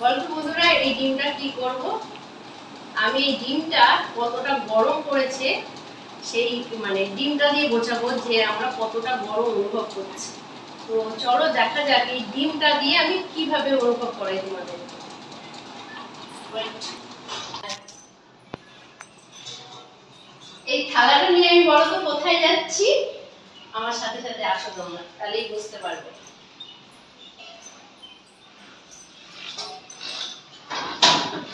বলতো বন্ধুরা, এই ডিমটা কি করব? আমি এই ডিমটা কতটা গরম করেছে, সেই মানে ডিমটা দিয়ে বোঝাবো যে আমরা কতটা গরম অনুভব করছি। তো চলো দেখা যাক এই ডিমটা দিয়ে আমি কীভাবে অনুভব করাই তোমাদের। এই থালাটা নিয়ে আমি বলো তো কোথায় যাচ্ছি? আমার সাথে সাথে আসো তোমরা, তাহলেই বুঝতে পারবে।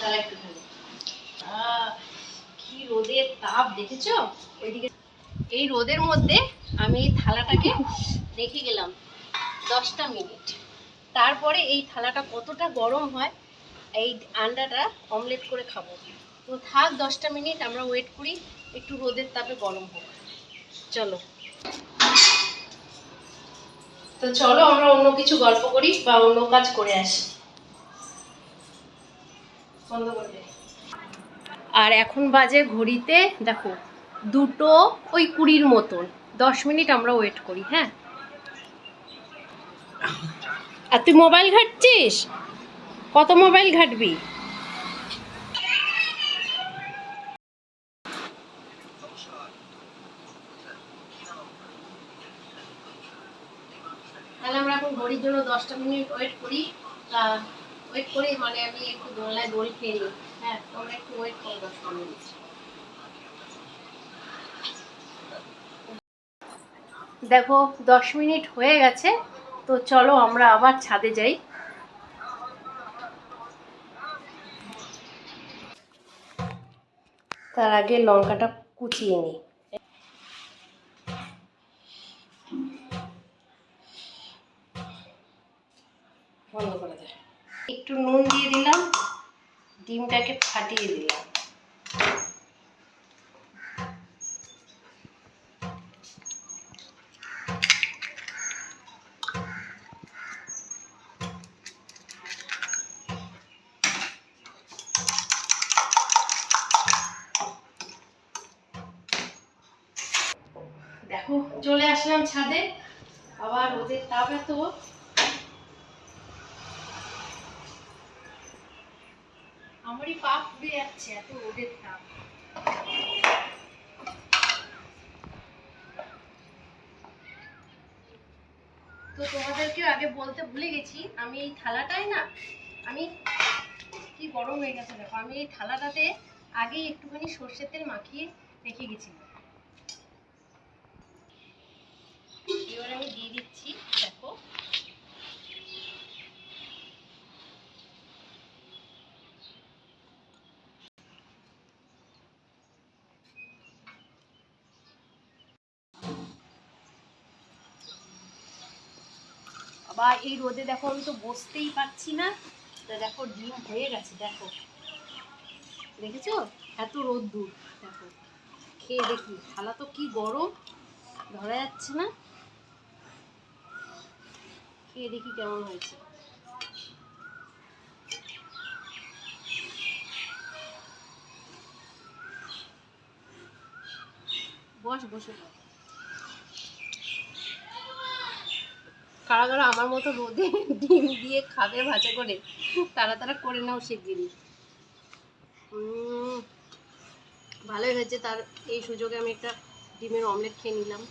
তাহলে একটুখানি আহ, কি রোদের তাপ দেখেছ ওইদিকে এই রোদের মধ্যে আমি এই থালাটাকে রেখে গেলাম দশটা মিনিট। তারপরে এই থালাটা কতটা গরম হয় এই আন্ডাটা অমলেট করে খাব। তো থাক দশটা মিনিট আমরা ওয়েট করি একটু রোদের তাপে গরম হোক। চলো। তো চলো আমরা অন্য কিছু গল্প করি বা অন্য কাজ করে আসি। বন্ধ আর এখন বাজে ঘড়িতে দেখো দুটো ওই কুড়ির মতন। দশ মিনিট আমরা ওয়েট করি হ্যাঁ? আর তুই মোবাইল ঘাটছিস? কত মোবাইল ঘাটবি? তাহলে আমরা এখন ঘড়ির জন্য দশটা মিনিট ওয়েট করি। ওয়েট করি মানে আমি একটু দোলনায় দোল খেয়ে নিই। হ্যাঁ তোমরা একটু ওয়েট করো দশটা মিনিট। দেখো, দশ মিনিট হয়ে গেছে, তো চলো আমরা আবার ছাদে যাই। তার আগে লঙ্কাটা কুচিয়ে নিই। বন্ধ একটু নুন দিয়ে দিলাম, ডিমটাকে ফাটিয়ে দিলাম। দেখো, চলে আসলাম ছাদে, আবার ওদের তাপ এত। আমারই পা পুড়ে যাচ্ছে, এত রোদের তাপ। তো তোমাদেরকেও আগে বলতে ভুলে গেছি, আমি এই থালাটাই না, আমি কি গরম হয়ে গেছে দেখো, আমি এই থালাটাতে আগেই একটুখানি সর্ষের তেল মাখিয়ে রেখে গেছিলাম এবার আমি দিয়ে দিচ্ছি দেখো আবার এই রোদে দেখো আমি তো বসতেই পারছি না। তা দেখো ডিম হয়ে গেছে, দেখো। দেখেছ? এত রোদ্দুর, দেখো। খেয়ে দেখি, থালা তো কি গরম, ধরা যাচ্ছে না। খেয়ে দেখি কেমন হয়েছে। বস, বসে কারা কারা আমার মতো রোদে ডিম দিয়ে খাবে ভাজা করে তারা তারা করে নাও শিগগিরই উম, ভালোই হয়েছে তার এই সুযোগে আমি একটা ডিমের অমলেট খেয়ে নিলাম।